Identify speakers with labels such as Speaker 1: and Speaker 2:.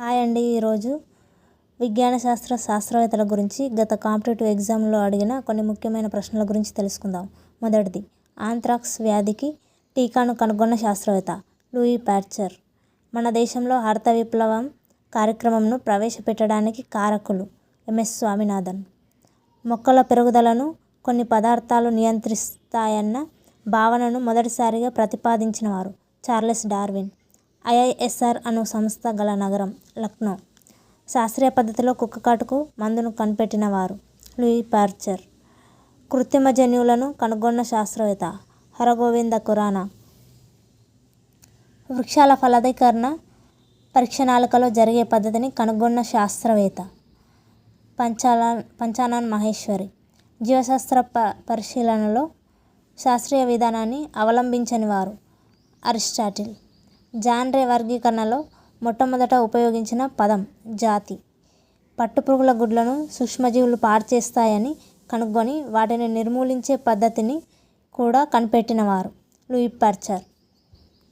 Speaker 1: Hi అండి. ఈరోజు విజ్ఞాన శాస్త్ర శాస్త్రవేత్తల గురించి గత కాంపిటేటివ్ ఎగ్జామ్లో అడిగిన కొన్ని ముఖ్యమైన ప్రశ్నల గురించి తెలుసుకుందాం. మొదటిది ఆంత్రాక్స్ వ్యాధికి టీకాను కనుగొన్న శాస్త్రవేత్త లూయి ప్యాచర్ మన దేశంలో హరిత విప్లవం కార్యక్రమంను ప్రవేశపెట్టడానికి కారకులు ఎంఎస్ స్వామినాథన్. మొక్కల పెరుగుదలను కొన్ని పదార్థాలు నియంత్రిస్తాయన్న భావనను మొదటిసారిగా ప్రతిపాదించినవారు చార్లెస్ డార్విన్. ఐఐఎస్ఆర్ అను సంస్థ గల నగరం లక్నో. శాస్త్రీయ పద్ధతిలో కుక్కకాటుకు మందును కనిపెట్టినవారు లూయి పార్చర్. కృత్రిమ జన్యువులను కనుగొన్న శాస్త్రవేత్త హరగోవింద ఖురానా. వృక్షాల ఫలదీకరణ పరీక్షనాళికలో జరిగే పద్ధతిని కనుగొన్న శాస్త్రవేత్త పంచాలా పంచానన్ మహేశ్వరి. జీవశాస్త్ర ప పరిశీలనలో శాస్త్రీయ విధానాన్ని అవలంబించని వారు అరిస్టాటిల్. జాన్రే వర్గీకరణలో మొట్టమొదట ఉపయోగించిన పదం జాతి. పట్టుపురుగుల గుడ్లను సూక్ష్మజీవులు పాడుచేస్తాయని కనుగొని వాటిని నిర్మూలించే పద్ధతిని కూడా కనిపెట్టినవారు. Louis Pasteur